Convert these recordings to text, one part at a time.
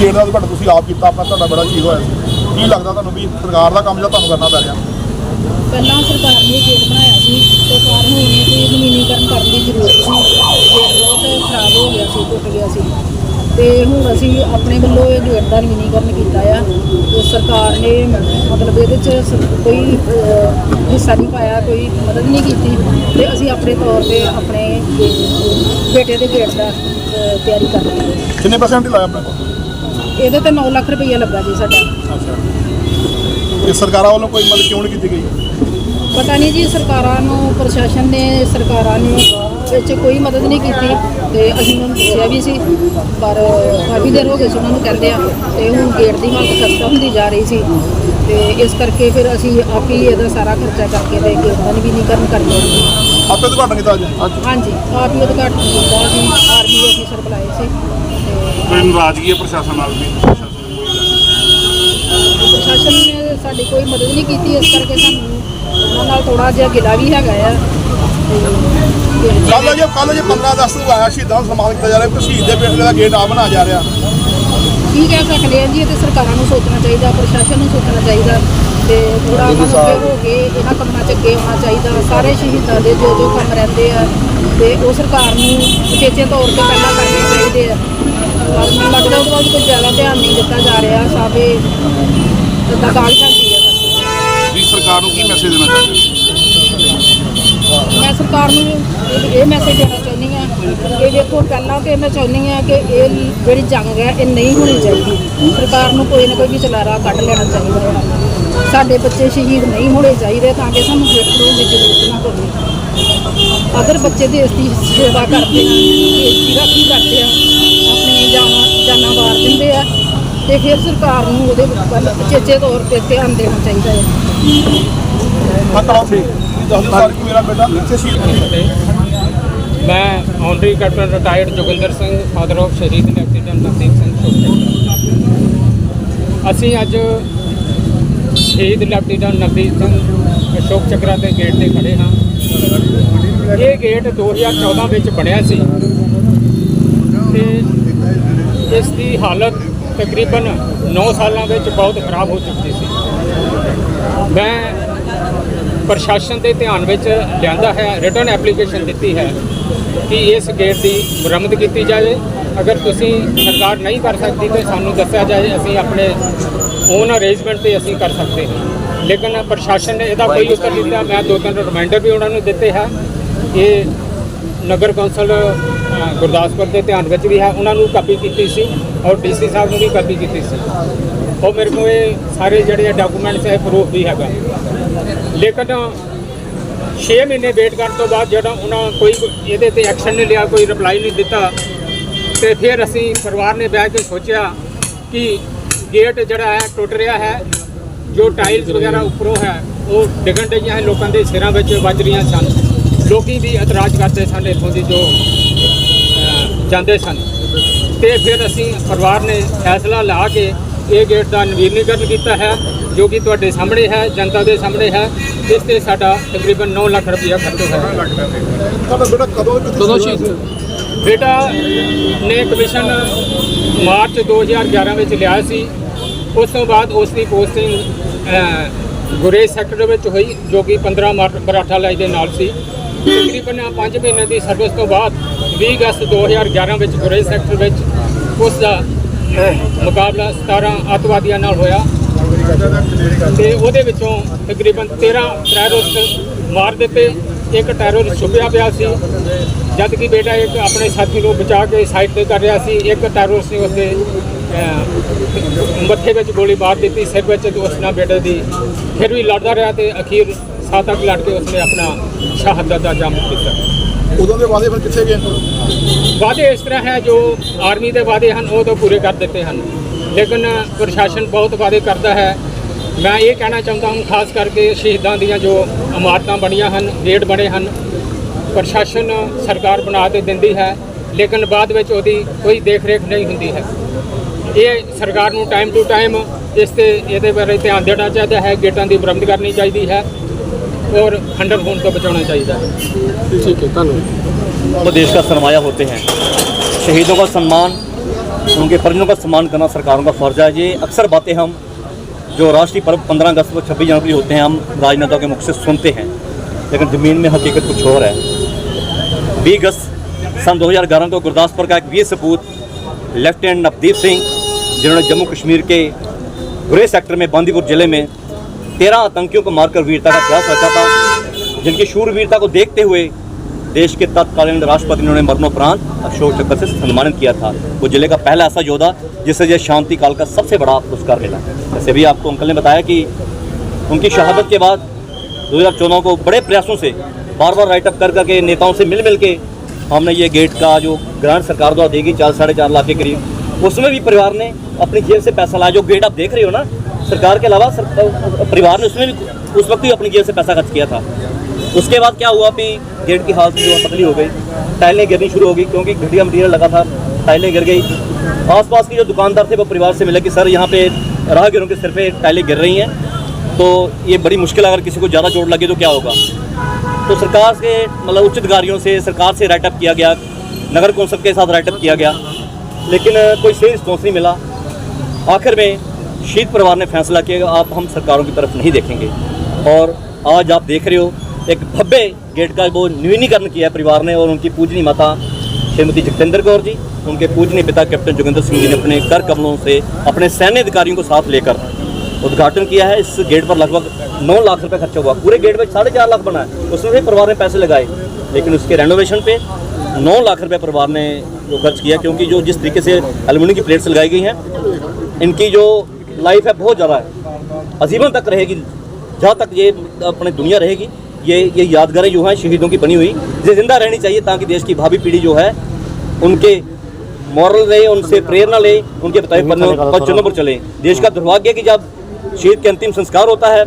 Gate ਦਾ ਉਦਘਾਟਨ ਤੁਸੀਂ ਆਪ ਕੀਤਾ ਆਪਣਾ ਤੁਹਾਡਾ ਬੜਾ ਚੀਜ਼ ਹੋਇਆ ਸੀ। ਕੀ ਲੱਗਦਾ ਤੁਹਾਨੂੰ ਵੀ ਸਰਕਾਰ ਦਾ ਕੰਮ ਜਾਂ ਤੁਹਾਨੂੰ ਕਰਨਾ ਪੈ ਰਿਹਾ? ਪਹਿਲਾਂ ਸਰਕਾਰ ਨੇ ਗੇਟ ਬਣਾਇਆ ਸੀ ਤੇ ਪਰ ਹੁਣ ਇਹ ਨਵੀਨੀਕਰਨ ਕਰਨ ਦੀ ਜ਼ਰੂਰਤ ਸੀ। ਗੇਟ ਬਹੁਤ ਖਰਾਬ ਹੋ ਗਿਆ ਸੀ ਟੁੱਟ ਗਿਆ ਸੀ। ਤੇ ਹੁਣ ਅਸੀਂ ਆਪਣੇ ਵੱਲੋਂ ਇਹ ਗੇਟ ਦਾ ਨਵੀਨੀਕਰਨ ਕੀਤਾ ਆ ਤੇ ਸਰਕਾਰ ਨੇ ਮਤਲਬ ਇਹਦੇ ਚ ਕੋਈ ਹਿੱਸਾ ਨਹੀਂ ਪਾਇਆ ਕੋਈ ਮਦਦ ਨਹੀਂ ਕੀਤੀ। ਤੇ ਅਸੀਂ ਆਪਣੇ ਤੌਰ ਤੇ ਆਪਣੇ ਬੇਟੇ ਦੇ ਗੇਟ ਦਾ ਤਿਆਰੀ ਕਰ ਰਹੀ ਹਾਂ। ਕਿੰਨੇ ਪਰਸੈਂਟ ਲਾਇਆ ਆਪਣੇ ਕੋਲ? ਇਹਦੇ ਤੇ 9 ਲੱਖ ਰੁਪਈਆ ਲੱਗਾ ਜੀ ਸਾਡਾ। ਅੱਛਾ। ਤੇ ਸਰਕਾਰਾਂ ਵੱਲੋਂ ਕੋਈ ਮਦਦ ਕਿਉਂ ਨਹੀਂ ਕੀਤੀ ਗਈ? ਪਤਾ ਨਹੀਂ ਜੀ ਸਰਕਾਰਾਂ ਨੂੰ ਪ੍ਰਸ਼ਾਸਨ ਨੇ ਸਰਕਾਰਾਂ ਨੇ ਵਿੱਚ ਕੋਈ ਮਦਦ ਨਹੀਂ ਕੀਤੀ ਤੇ ਅਸੀਂ ਉਹਨਾਂ ਨੂੰ ਦੱਸਿਆ ਵੀ ਸੀ ਪਰ ਕਾਫੀ ਦੇਰ ਹੋ ਗਈ ਸੀ ਉਹਨਾਂ ਨੂੰ ਕਹਿੰਦੇ ਆ ਤੇ ਹੁਣ ਗੇਟ ਦੀ ਹਾਲਤ ਖਸਤਾ ਹੁੰਦੀ ਜਾ ਰਹੀ ਸੀ ਤੇ ਇਸ ਕਰਕੇ ਫਿਰ ਅਸੀਂ ਆਪ ਹੀ ਇਹਦਾ ਸਾਰਾ ਖਰਚਾ ਕਰਕੇ ਤੇ ਗੇਟ ਦਾ ਨਵੀਨੀਕਰਨ ਕਰਦੇ ਹਾਂ ਆਪੇ ਉਦਘਾਟਨ ਕੀਤਾ ਅੱਜ? ਹਾਂਜੀ ਆਪ ਹੀ ਉਦਘਾਟਨ ਕੀਤਾ ਸੀ ਆਰਮੀ ਆਫੀਸਰ ਬੁਲਾਏ ਸੀ। ਕੋਈ ਨਾਰਾਜ਼ਗੀ ਹੈ ਪ੍ਰਸ਼ਾਸਨ ਨਾਲ ਵੀ? ਪ੍ਰਸ਼ਾਸਨ ਪ੍ਰਸ਼ਾਸਨ ਨੇ ਸਾਡੀ ਕੋਈ ਮਦਦ ਨਹੀਂ ਕੀਤੀ ਇਸ ਕਰਕੇ ਸਾਨੂੰ ਉਹਨਾਂ ਨਾਲ ਥੋੜਾ ਜਿਹਾ ਗਿਲਾ ਵੀ ਹੈਗਾ ਆ। ਤੇ ਕੱਲ ਜੇ ਕੱਲ ਜੇ 15 ਅਗਸਤ ਨੂੰ ਆਇਆ ਸ਼ਹੀਦਾਂ ਨੂੰ ਸਨਮਾਨ ਕੀਤਾ ਜਾ ਰਿਹਾ ਸ਼ਹੀਦ ਦੇ ਪਿੰਡ ਦਾ ਗੇਟ ਆ ਬਣਾ ਜਾ ਰਿਹਾ। ਕੀ ਕਹਿ ਸਕਦੇ ਆ ਜੀ ਇਹ ਤੇ ਸਰਕਾਰਾਂ ਨੂੰ ਸੋਚਣਾ ਚਾਹੀਦਾ ਪ੍ਰਸ਼ਾਸਨ ਨੂੰ ਸੋਚਣਾ ਚਾਹੀਦਾ ਤੇ ਥੋੜਾ ਮਨ ਉੱਤੇ ਹੋ ਕੇ ਇਹਨਾਂ ਕੰਮਾਂ 'ਚ ਅੱਗੇ ਆਉਣਾ ਚਾਹੀਦਾ। ਸਾਰੇ ਸ਼ਹੀਦਾਂ ਦੇ ਜੋ ਜੋ ਕੰਮ ਰਹਿੰਦੇ ਆ ਤੇ ਉਹ ਸਰਕਾਰ ਨੂੰ ਉਚੇਚੇ ਤੌਰ ਤੇ ਪਹਿਲਾਂ ਕਰਨੇ ਚਾਹੀਦੇ ਆ। ਮੈਨੂੰ ਲੱਗਦਾ ਉਹਦੇ ਬਾਅਦ ਕੋਈ ਜ਼ਿਆਦਾ ਧਿਆਨ ਨਹੀਂ ਦਿੱਤਾ ਜਾ ਰਿਹਾ ਸਾਵੇ ਤਾਂ ਕਾਲ ਕਰਦੀ ਆ ਬਸ। ਸਰਕਾਰ ਨੂੰ ਕੀ ਮੈਸੇਜ ਦੇਣਾ ਚਾਹੁੰਦੇ ਹੋ? ਮੈਂ ਸਰਕਾਰ ਨੂੰ ਇਹ- ਮੈਸੇਜ ਦੇਣਾ ਚਾਹੁੰਦੀ ਹਾਂ ਕਿ ਦੇਖੋ, ਪਹਿਲਾਂ ਤੇ ਮੈਂ ਚਾਹੁੰਦੀ ਹਾਂ ਕਿ ਇਹ ਜਿਹੜੀ ਜੰਗ ਹੈ, ਇਹ ਨਹੀਂ ਹੋਣੀ ਚਾਹੀਦੀ। ਸਰਕਾਰ ਨੂੰ ਕੋਈ ਨਾ ਕੋਈ ਵਿਚਾਰਾ ਕੱਢ ਲੈਣਾ ਚਾਹੀਦਾ ਹੈ। ਸਾਡੇ ਬੱਚੇ ਸ਼ਹੀਦ ਨਹੀਂ ਹੋਣੇ ਚਾਹੀਦੇ ਤਾਂ ਕਿ ਸਾਨੂੰ ਗੇਟ ਖੋਲ੍ਹਣ ਦੀ ਜ਼ਰੂਰਤ ਨਾ ਪਵੇ। ਅਦਰ ਬੱਚੇ ਦੇਸ਼ ਦੀ ਸੇਵਾ ਕਰਦੇ ਆ ਦੇਸ਼ ਦੀ ਰਾਖੀ ਕਰਦੇ ਆ ਆਪਣੀਆਂ ਜਾਨਾਂ ਜਾਨਾਂ ਵਾਰ ਦਿੰਦੇ ਆ ਤੇ ਫਿਰ ਸਰਕਾਰ ਨੂੰ ਉਹਦੇ ਵੱਲ ਉਚੇਚੇ ਤੌਰ ਤੇ ਧਿਆਨ ਦੇਣਾ ਚਾਹੀਦਾ ਹੈ। ਮੈਂ ਕਹਾਂ ਸੀ ਦੱਸ ਸਾਲ ਕਿ ਮੇਰਾ ਬੇਟਾ ਇੱਥੇ ਸ਼ਹੀਦ ਮੈਂ honorary captain retired Joginder Singh father of ਸ਼ਹੀਦ ਲੈਫਟੀਨੈਂਟ ਨਵਦੀਪ ਸਿੰਘ ਸ਼ੋਕਚਕਰਾ ਅਸੀਂ ਅੱਜ ਸ਼ਹੀਦ ਲੈਫਟੀਨੈਂਟ ਨਵਦੀਪ ਸਿੰਘ ਅਸ਼ੋਕ ਚੱਕਰਾ ਦੇ ਗੇਟ ਤੇ ਖੜੇ ਹਾਂ। ਇਹ ਗੇਟ 2014 ਵਿੱਚ ਬਣਿਆ ਸੀ। ਤੇ ਇਸ ਦੀ ਹਾਲਤ ਤਕਰੀਬਨ 9 ਸਾਲਾਂ ਵਿੱਚ ਬਹੁਤ ਖਰਾਬ ਹੋ ਚੁੱਕੀ ਸੀ। ਮੈਂ ਪ੍ਰਸ਼ਾਸਨ ਦੇ ਧਿਆਨ ਵਿੱਚ ਲਿਆਂਦਾ ਹੈ ਰਿਟਰਨ ਐਪਲੀਕੇਸ਼ਨ ਦਿੱਤੀ ਹੈ ਕਿ ਇਸ ਗੇਟ ਦੀ ਮੁਰੰਮਤ ਕੀਤੀ ਜਾਵੇ। ਅਗਰ ਤੁਸੀਂ ਸਰਕਾਰ ਨਹੀਂ ਕਰ ਸਕਦੀ ਤਾਂ ਸਾਨੂੰ ਦੱਸਿਆ ਜਾਏ, ਅਸੀਂ ਆਪਣੇ ਓਨ ਅਰੇਂਜਮੈਂਟ ਤੇ ਅਸੀਂ ਕਰ ਸਕਦੇ ਹਾਂ। ਲੇਕਿਨ ਪ੍ਰਸ਼ਾਸਨ ਨੇ ਇਹਦਾ ਕੋਈ ਉੱਤਰ ਨਹੀਂ ਦਿੱਤਾ। ਮੈਂ ਦੋ ਤਿੰਨ ਰਿਮਾਈਂਡਰ ਵੀ ਉਹਨਾਂ ਨੂੰ ਦਿੱਤੇ ਹੈ ਇਹ ਨਗਰ ਕੌਂਸਲ ਗੁਰਦਾਸਪੁਰ ਦੇ ਧਿਆਨ ਵਿੱਚ ਵੀ ਹੈ, ਉਹਨਾਂ ਨੂੰ ਕਾਪੀ ਕੀਤੀ ਸੀ ਔਰ ਡੀਸੀ ਸਾਹਿਬ ਨੂੰ ਵੀ ਕਾਪੀ ਕੀਤੀ ਸੀ। ਉਹ ਮੇਰੇ ਕੋਲ ਇਹ ਸਾਰੇ ਜਿਹੜੇ ਡਾਕੂਮੈਂਟਸ ਹੈ ਪ੍ਰੂਫ ਵੀ ਹੈਗਾ। ਲੇਕਿਨ 6 ਮਹੀਨੇ ਵੇਟ ਕਰਨ ਤੋਂ ਬਾਅਦ ਜਿਹੜਾ ਉਹਨਾਂ ਕੋਈ ਇਹਦੇ ਤੇ ਐਕਸ਼ਨ ਨਹੀਂ ਲਿਆ, ਕੋਈ ਰਿਪਲਾਈ ਨਹੀਂ ਦਿੱਤਾ, ਤੇ ਫਿਰ ਅਸੀਂ ਪਰਿਵਾਰ ਨੇ ਬਹਿ ਕੇ ਸੋਚਿਆ ਕਿ ਗੇਟ ਜਿਹੜਾ ਹੈ, ਟੁੱਟ ਰਿਹਾ ਹੈ। ਜੋ ਟਾਈਲਸ ਵਗੈਰਾ ਉੱਪਰੋਂ ਹੈ, ਉਹ ਡਿੱਗਣ ਡਈਆਂ ਹੈ। ਲੋਕਾਂ ਦੇ ਸਿਰਾਂ ਵਿੱਚ ਵੱਜ ਰਹੀਆਂ ਸਨ। ਲੋਕੀ ਵੀ ਇਤਰਾਜ਼ ਕਰਦੇ ਸਨ ਇੱਥੋਂ ਦੀ ਜੋ ਜਾਂਦੇ ਸਨ। ਤੇ ਫਿਰ ਅਸੀਂ ਪਰਿਵਾਰ ਨੇ ਫੈਸਲਾ ਲਾ ਕੇ ਇਹ ਗੇਟ ਦਾ ਨਵੀਨੀਕਰਨ ਕੀਤਾ ਹੈ ਜੋ ਕਿ ਤੁਹਾਡੇ ਸਾਹਮਣੇ ਹੈ ਜਨਤਾ ਦੇ ਸਾਹਮਣੇ ਹੈ। ਇਸ ਤੇ ਸਾਡਾ ਤਕਰੀਬਨ 9 ਲੱਖ ਰੁਪਇਆ ਖਰਚ ਹੋਇਆ ਤੁਹਾਡਾ ਬੇਟਾ ਕਦੋਂ ਕਦੋਂ ਸ਼ਹੀਦ ਬੇਟਾ ਨੇ ਕਮਿਸ਼ਨ ਮਾਰਚ 2011 ਵਿੱਚ ਲਿਆ ਸੀ। ਉਸ ਤੋਂ ਬਾਅਦ ਉਸ ਦੀ ਪੋਸਟਿੰਗ ਗੁਰੇਜ਼ ਸੈਕਟਰ ਵਿੱਚ ਹੋਈ ਜੋ ਕਿ 15 ਮਾਰ- ਮਰਾਠਾ ਲਾਈ ਦੇ ਨਾਲ ਸੀ। ਤਕਰੀਬਨ 5 ਮਹੀਨੇ ਦੀ ਸਰਵਿਸ ਤੋਂ ਬਾਅਦ 20 ਅਗਸਤ 2011 ਵਿੱਚ ਗੁਰੇਜ਼ ਸੈਕਟਰ ਵਿੱਚ ਉਸ ਦਾ ਮੁਕਾਬਲਾ 17 ਅੱਤਵਾਦੀਆਂ ਨਾਲ ਹੋਇਆ। ਤੇ ਉਹਦੇ ਵਿੱਚੋਂ ਤਕਰੀਬਨ 13 ਟੈਰਰਿਸਟ ਮਾਰ ਦਿੱਤੇ, ਇੱਕ ਟੈਰਰਿਸਟ ਛੁਪਿਆ ਪਿਆ ਸੀ। ਜਦ ਕਿ ਬੇਟਾ ਇੱਕ ਆਪਣੇ ਸਾਥੀ ਨੂੰ ਬਚਾ ਕੇ ਸਾਈਡ ਤੇ ਕਰ ਰਿਹਾ ਸੀ, ਇੱਕ ਟੈਰਰਿਸਟ ਨੇ ਉਸਦੇ ਮੱਥੇ ਵਿੱਚ ਗੋਲੀ ਮਾਰ ਦਿੱਤੀ, ਸਿਰ ਵਿੱਚ ਉਸ ਨਾਲ ਬੇਟੇ ਦੀ ਫਿਰ ਵੀ ਲੜਦਾ ਰਿਹਾ ਤੇ ਅਖੀਰ ਸਾਤ ਤੱਕ ਲੜ ਕੇ ਉਸਨੇ ਆਪਣਾ ਸ਼ਹਾਦਤ ਦਾ ਜੰਮ ਦਿੱਤਾ। ਉਦੋਂ ਦੇ ਵਾਅਦੇ ਫਿਰ ਕਿੱਥੇ ਗਏ? ਵਾਅਦੇ ਇਸ ਤਰ੍ਹਾਂ ਹੈ ਜੋ ਆਰਮੀ ਦੇ ਵਾਅਦੇ ਹਨ ਉਹ ਤਾਂ ਪੂਰੇ ਕਰ ਦਿੱਤੇ ਹਨ। ਲੇਕਿਨ ਪ੍ਰਸ਼ਾਸਨ ਬਹੁਤ ਵਾਅਦੇ ਕਰਦਾ ਹੈ। ਮੈਂ ਇਹ ਕਹਿਣਾ ਚਾਹੁੰਦਾ ਹਾਂ ਖਾਸ ਕਰਕੇ ਸ਼ਹੀਦਾਂ ਦੀਆਂ ਜੋ ਇਮਾਰਤਾਂ ਬਣੀਆਂ ਹਨ ਗੇਟ ਬਣੇ ਹਨ ਪ੍ਰਸ਼ਾਸਨ ਸਰਕਾਰ ਬਣਾ ਤੇ ਦਿੰਦੀ ਹੈ ਲੇਕਿਨ ਬਾਅਦ ਵਿੱਚ ਉਹਦੀ ਕੋਈ ਦੇਖ ਰੇਖ ਨਹੀਂ ਹੁੰਦੀ ਹੈ। ਇਹ ਸਰਕਾਰ ਨੂੰ ਟਾਈਮ ਟੂ ਟਾਈਮ ਇਸ ਤੇ ਇਹਦੇ ਬਾਰੇ ਧਿਆਨ ਦੇਣਾ ਚਾਹੀਦਾ ਹੈ ਗੇਟਾਂ ਦੀ ਮੁਰੰਮਤ ਕਰਨੀ ਚਾਹੀਦੀ ਹੈ। और हंडर फ़ोन को बचाना चाहिए। ठीक है धन्यवाद। तो देश का सरमाया होते हैं। शहीदों का सम्मान उनके परिजनों का सम्मान करना सरकारों का फ़र्ज़ है। ये अक्सर बातें हम जो राष्ट्रीय पर्व पंद्रह अगस्त व छब्बीस जनवरी होते हैं हम राजनेताओं के मुख से सुनते हैं। लेकिन ज़मीन में हकीकत कुछ और है। बीस अगस्त सन 2011 को गुरदासपुर का एक वीर सपूत लेफ्टिनेंट नवदीप सिंह जिन्होंने जम्मू कश्मीर के गुरे सेक्टर में बांदीपुर ज़िले में तेरह आतंकियों को मारकर वीरता का इतिहास रचा था, जिनकी शूरवीरता को देखते हुए देश के तत्कालीन राष्ट्रपति ने उन्हें मरणोपरांत अशोक चक्र से सम्मानित किया था। वो ज़िले का पहला ऐसा योद्धा, जिसे यह शांति काल का सबसे बड़ा पुरस्कार मिला। जैसे भी आपको अंकल ने बताया कि उनकी शहादत के बाद 2014 को बड़े प्रयासों से बार बार राइटअप कर करके नेताओं से मिल मिल के हमने ये गेट का जो ग्रांट सरकार द्वारा देगी चार साढ़े चार लाख के करीब, उसमें भी परिवार ने अपनी जेब से पैसा लाया। जो गेट आप देख रहे हो ना सरकार के अलावा सर, परिवार ने उसमें भी उस वक्त भी अपनी जेब से पैसा खर्च किया था। उसके बाद क्या हुआ कि गेट की हालत जो पतली हो गई टाइलें गिरनी शुरू हो गई क्योंकि घटिया मटीरियल लगा था टाइलें गिर गई। आसपास के जो दुकानदार थे वो परिवार से मिले कि सर यहाँ पे राहगीरों के सिर पे टाइलें गिर रही हैं। तो ये बड़ी मुश्किल अगर किसी को ज़्यादा चोट लगे तो क्या होगा? तो सरकार से मतलब उच्च अधिकारियों से सरकार से राइटअप किया गया नगर कौंसल के साथ राइटअप किया गया। लेकिन कोई सही रिस्पॉन्स नहीं मिला। आखिर में शहीद परिवार ने फैसला किया आप हम सरकारों की तरफ़ नहीं देखेंगे। और आज आप देख रहे हो, एक भव्य गेट का वो नवीनीकरण किया है परिवार ने और उनकी पूजनी माता श्रीमती जगतेंद्र कौर जी, उनके पूजनी पिता कैप्टन जोगिंदर सिंह जी ने अपने कर कमलों से अपने सैन्य अधिकारियों को साथ लेकर उद्घाटन किया है। इस गेट पर लगभग 9 लाख रुपए खर्चा हुआ। पूरे गेट पर साढ़े चार लाख बना है। उसमें से परिवार ने पैसे लगाए, लेकिन उसके रेनोवेशन पे 9 लाख रुपए परिवार ने जो खर्च किया, क्योंकि जो जिस तरीके से एल्यूमिनियम की प्लेट्स लगाई गई हैं, इनकी जो लाइफ है बहुत ज़्यादा है। अजीवन तक रहेगी जहाँ तक ये अपने दुनिया रहेगी ये ये यादगारें जो हैं शहीदों की बनी हुई ये ज़िंदा रहनी चाहिए ताकि देश की भावी पीढ़ी जो है उनके मॉरल ले उनसे प्रेरणा ले उनके बताए पन्नों पर चले। देश का दुर्भाग्य कि जब शहीद के अंतिम संस्कार होता है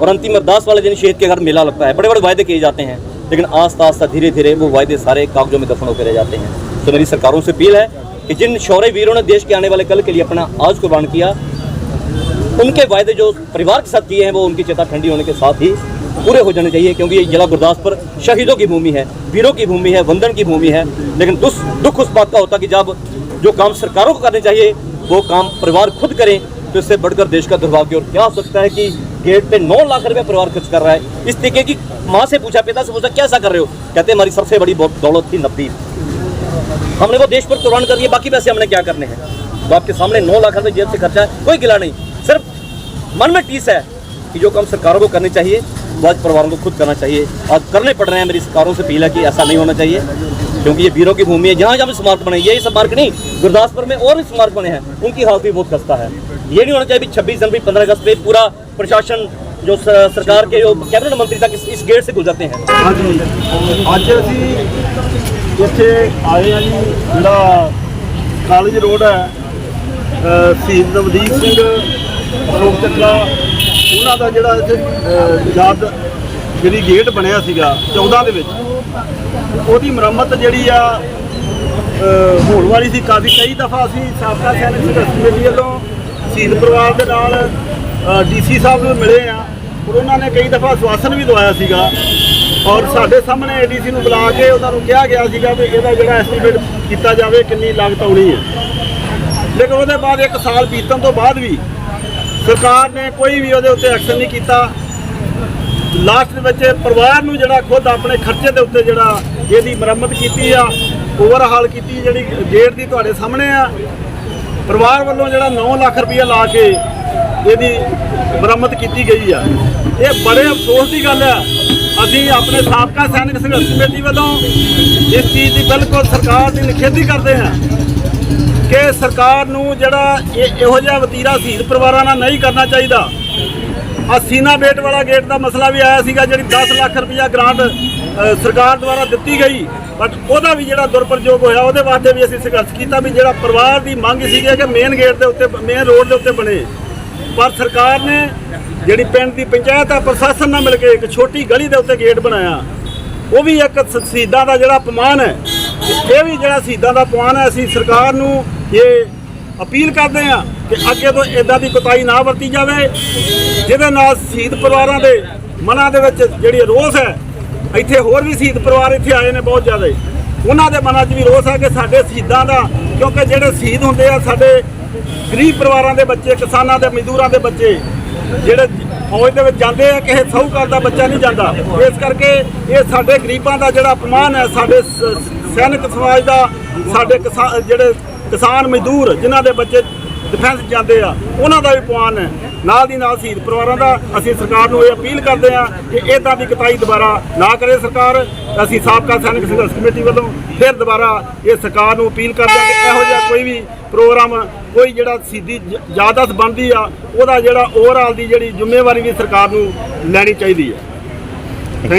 और अंतिम अरदास वाले दिन शहीद के घर मेला लगता है बड़े बड़े वायदे किए जाते हैं लेकिन आस्ता आस्ता धीरे धीरे वो वायदे सारे कागजों में दफन होकर रह जाते हैं। तो मेरी सरकारों से अपील है कि जिन शौर्य वीरों ने देश के आने वाले कल के लिए अपना आज कुर्बान किया उनके वायदे जो परिवार के साथ किए हैं, वो उनकी चेता ठंडी होने के साथ ही पूरे हो जाने चाहिए, क्योंकि ये जिला गुरदासपुर शहीदों की भूमि है, वीरों की भूमि है, वंदन की भूमि है। लेकिन दुख दुख उस बात का होता कि जब जो काम सरकारों को करने चाहिए, वो काम परिवार खुद करें तो इससे बढ़कर देश का दुर्भाग्य और क्या हो सकता है कि गेट पे नौ लाख रुपए परिवार खर्च कर रहा है। इस तरीके की माँ से पूछा, पिता से पूछा कैसा कर रहे हो? कहते हमारी सबसे बड़ी दौलत थी नकदी हमने वो देश पर कुर्बान कर दिया, बाकी पैसे हमने क्या करने हैं? तो आपके सामने नौ लाख रुपए जेब से खर्चा है, कोई गिला नहीं। मन में टीस है कि जो काम सरकारों को करने चाहिए वो आज परिवारों को खुद करना चाहिए आज करने पड़ रहे हैं मेरी सरकारों से अपील है कि ऐसा नहीं होना चाहिए क्योंकि ये वीरों की भूमि है जहाँ जहाँ भी स्मारक बने यही स्मारक नहीं गुरदासपुर में और भी स्मारक बने हैं उनकी हालत भी बहुत खस्ता है ये नहीं होना चाहिए छब्बीस जनवरी पंद्रह अगस्त पे पूरा प्रशासन जो स- सरकार के जो कैबिनेट मंत्री तक इस, इस गेट से गुजरते हैं ਹਾਂਜੀ ਅੱਜ ਅਸੀਂ ਇੱਥੇ ਆਏ ਆ ਜੀ ਜਿਹੜਾ ਕਾਲਜ ਰੋਡ ਹੈ ਅ, ਸ਼ਹੀਦ ਨਵਦੀਪ ਸਿੰਘ ਅਸ਼ੋਕ ਚੱਕਰਾ ਉਹਨਾਂ ਦਾ ਜਿਹੜਾ ਇੱਥੇ ਯਾਦ ਜਿਹੜੀ ਗੇਟ ਬਣਿਆ ਸੀਗਾ 14 ਦੇ ਵਿੱਚ, ਉਹਦੀ ਮੁਰੰਮਤ ਜਿਹੜੀ ਆ ਹੋਣ ਵਾਲੀ ਸੀ ਕਾਫੀ। ਕਈ ਦਫਾ ਅਸੀਂ ਸਾਬਕਾ ਸੈਨਿਕ ਸੰਘਰਸ਼ ਕਮੇਟੀ ਵੱਲੋਂ ਸ਼ਹੀਦ ਪਰਿਵਾਰ ਦੇ ਨਾਲ ਡੀਸੀ ਸਾਹਿਬ ਨੂੰ ਮਿਲੇ ਆ, ਔਰ ਉਹਨਾਂ ਨੇ ਕਈ ਦਫਾ ਆਸ਼ਵਾਸਨ ਵੀ ਦਵਾਇਆ ਸੀਗਾ। ਔਰ ਸਾਡੇ ਸਾਹਮਣੇ ਏਡੀਸੀ ਨੂੰ ਬੁਲਾ ਕੇ ਉਹਨਾਂ ਨੂੰ ਕਿਹਾ ਗਿਆ ਸੀਗਾ ਵੀ ਇਹਦਾ ਜਿਹੜਾ ਐਸਟੀਮੇਟ ਕੀਤਾ ਜਾਵੇ ਕਿੰਨੀ ਲਾਗਤ ਆਉਣੀ ਹੈ। ਲੇਕਿਨ ਉਹਦੇ ਬਾਅਦ ਇੱਕ ਸਾਲ ਬੀਤਣ ਤੋਂ ਬਾਅਦ ਵੀ ਸਰਕਾਰ ਨੇ ਕੋਈ ਵੀ ਉਹਦੇ ਉੱਤੇ ਐਕਸ਼ਨ ਨਹੀਂ ਕੀਤਾ। ਲਾਸਟ ਵਿੱਚ ਪਰਿਵਾਰ ਨੂੰ ਜਿਹੜਾ ਖੁਦ ਆਪਣੇ ਖਰਚੇ ਦੇ ਉੱਤੇ ਜਿਹੜਾ ਇਹਦੀ ਮੁਰੰਮਤ ਕੀਤੀ ਆ ਓਵਰਹਾਲ ਕੀਤੀ ਜਿਹੜੀ ਗੇਟ ਦੀ ਤੁਹਾਡੇ ਸਾਹਮਣੇ ਆ। ਪਰਿਵਾਰ ਵੱਲੋਂ ਜਿਹੜਾ 9 ਲੱਖ ਰੁਪਇਆ ਲਾ ਕੇ ਇਹਦੀ ਮੁਰੰਮਤ ਕੀਤੀ ਗਈ ਆ। ਇਹ ਬੜੇ ਅਫਸੋਸ ਦੀ ਗੱਲ ਆ। ਅਸੀਂ ਆਪਣੇ ਸਾਬਕਾ ਸੈਨਿਕ ਸੰਘਰਸ਼ ਕਮੇਟੀ ਵੱਲੋਂ ਇਸ ਚੀਜ਼ ਦੀ ਬਿਲਕੁਲ ਸਰਕਾਰ ਦੀ ਨਿਖੇਧੀ ਕਰਦੇ ਹਾਂ ਕਿ ਸਰਕਾਰ ਨੂੰ ਜਿਹੜਾ ਇਹ ਇਹੋ ਜਿਹਾ ਵਤੀਰਾ ਸ਼ਹੀਦ ਪਰਿਵਾਰਾਂ ਨਾਲ ਨਹੀਂ ਕਰਨਾ ਚਾਹੀਦਾ। ਆ ਸੀਨਾ ਬੇਟ ਵਾਲਾ ਗੇਟ ਦਾ ਮਸਲਾ ਵੀ ਆਇਆ ਸੀਗਾ, ਜਿਹੜੀ 10 ਲੱਖ ਰੁਪਇਆ ਗ੍ਰਾਂਟ ਸਰਕਾਰ ਦੁਆਰਾ ਦਿੱਤੀ ਗਈ। ਬਟ ਉਹਦਾ ਵੀ ਜਿਹੜਾ ਦੁਰਪ੍ਰਯੋਗ ਹੋਇਆ, ਉਹਦੇ ਵਾਸਤੇ ਵੀ ਅਸੀਂ ਸੰਘਰਸ਼ ਕੀਤਾ ਵੀ ਜਿਹੜਾ ਪਰਿਵਾਰ ਦੀ ਮੰਗ ਸੀਗੀ ਕਿ ਮੇਨ ਗੇਟ ਦੇ ਉੱਤੇ ਮੇਨ ਰੋਡ ਦੇ ਉੱਤੇ ਬਣੇ। ਪਰ ਸਰਕਾਰ ਨੇ ਜਿਹੜੀ ਪਿੰਡ ਦੀ ਪੰਚਾਇਤ ਆ, ਪ੍ਰਸ਼ਾਸਨ ਨਾਲ ਮਿਲ ਕੇ ਇੱਕ ਛੋਟੀ ਗਲੀ ਦੇ ਉੱਤੇ ਗੇਟ ਬਣਾਇਆ। ਉਹ ਵੀ ਇੱਕ ਸ਼ਹੀਦਾਂ ਦਾ ਜਿਹੜਾ ਅਪਮਾਨ ਹੈ। ਇਹ ਵੀ ਜਿਹੜਾ ਸ਼ਹੀਦਾਂ ਦਾ ਅਪਮਾਨ ਹੈ, ਅਸੀਂ ਸਰਕਾਰ ਨੂੰ ਇਹ ਅਪੀਲ ਕਰਦੇ ਹਾਂ ਕਿ ਅੱਗੇ ਤੋਂ ਇਦਾਂ ਦੀ ਕੁਤਾਈ ਨਾ ਵਰਤੀ ਜਾਵੇ, ਜਿਹਦੇ ਨਾਲ ਸ਼ਹੀਦ ਪਰਿਵਾਰਾਂ ਦੇ ਮਨਾਂ ਦੇ ਵਿੱਚ ਜਿਹੜੀ ਰੋਸ ਹੈ, ਇੱਥੇ ਹੋਰ ਵੀ ਸ਼ਹੀਦ ਪਰਿਵਾਰ ਇੱਥੇ ਆਏ ਨੇ ਬਹੁਤ ਜ਼ਿਆਦਾ। ਉਹਨਾਂ ਦੇ ਮਨਾਂ 'ਚ ਵੀ ਰੋਸ ਹੈ ਕਿ ਸਾਡੇ ਸ਼ਹੀਦਾਂ ਦਾ, ਕਿਉਂਕਿ ਜਿਹੜੇ ਸ਼ਹੀਦ ਹੁੰਦੇ ਆ ਸਾਡੇ ਗਰੀਬ ਪਰਿਵਾਰਾਂ ਦੇ ਬੱਚੇ, ਕਿਸਾਨਾਂ ਦੇ, ਮਜ਼ਦੂਰਾਂ ਦੇ ਬੱਚੇ, ਜਿਹੜੇ ਫੌਜ ਦੇ ਵਿੱਚ ਜਾਂਦੇ ਆ, ਕਿਸੇ ਸਹੂਕਾਰ ਦਾ ਬੱਚਾ ਨਹੀਂ ਜਾਂਦਾ। ਇਸ ਕਰਕੇ ਇਹ ਸਾਡੇ ਗਰੀਬਾਂ ਦਾ ਜਿਹੜਾ ਅਪਮਾਨ ਹੈ, ਸਾਡੇ ਸ- ਸੈਨਿਕ ਸਮਾਜ ਦਾ, ਸਾਡੇ ਕਿਸਾ- ਜਿਹੜੇ ਕਿਸਾਨ ਮਜ਼ਦੂਰ ਜਿਨ੍ਹਾਂ ਦੇ ਬੱਚੇ ਡਿਫੈਂਸ ਜਾਂਦੇ ਆ, ਉਹਨਾਂ ਦਾ ਵੀ ਪਵਾਨ ਹੈ। ਨਾਲ ਦੀ ਨਾਲ ਸ਼ਹੀਦ ਪਰਿਵਾਰਾਂ ਦਾ ਅਸੀਂ ਸਰਕਾਰ ਨੂੰ ਇਹ ਅਪੀਲ ਕਰਦੇ ਆ ਕਿ ਇਦਾਂ ਦੀ ਕਤਾਈ ਦੁਬਾਰਾ ਨਾ ਕਰੇ ਸਰਕਾਰ। ਅਸੀਂ ਸਾਬਕਾ ਸੈਨਿਕ ਸੰਘਰਸ਼ ਕਮੇਟੀ ਵੱਲੋਂ ਫਿਰ ਦੁਬਾਰਾ ਇਹ ਸਰਕਾਰ ਨੂੰ ਅਪੀਲ ਕਰਦੇ ਆ ਕਿ ਇਹੋ ਜਿਹਾ ਕੋਈ ਵੀ ਪ੍ਰੋਗਰਾਮ, ਕੋਈ ਜਿਹੜਾ ਸਿੱਧੀ ਯਾਦਤ ਬਣਦੀ ਆ, ਉਹਦਾ ਜਿਹੜਾ ਓਵਰਆਲ ਦੀ ਜਿਹੜੀ ਜ਼ਿੰਮੇਵਾਰੀ ਵੀ ਸਰਕਾਰ ਨੂੰ ਲੈਣੀ ਚਾਹੀਦੀ ਹੈ।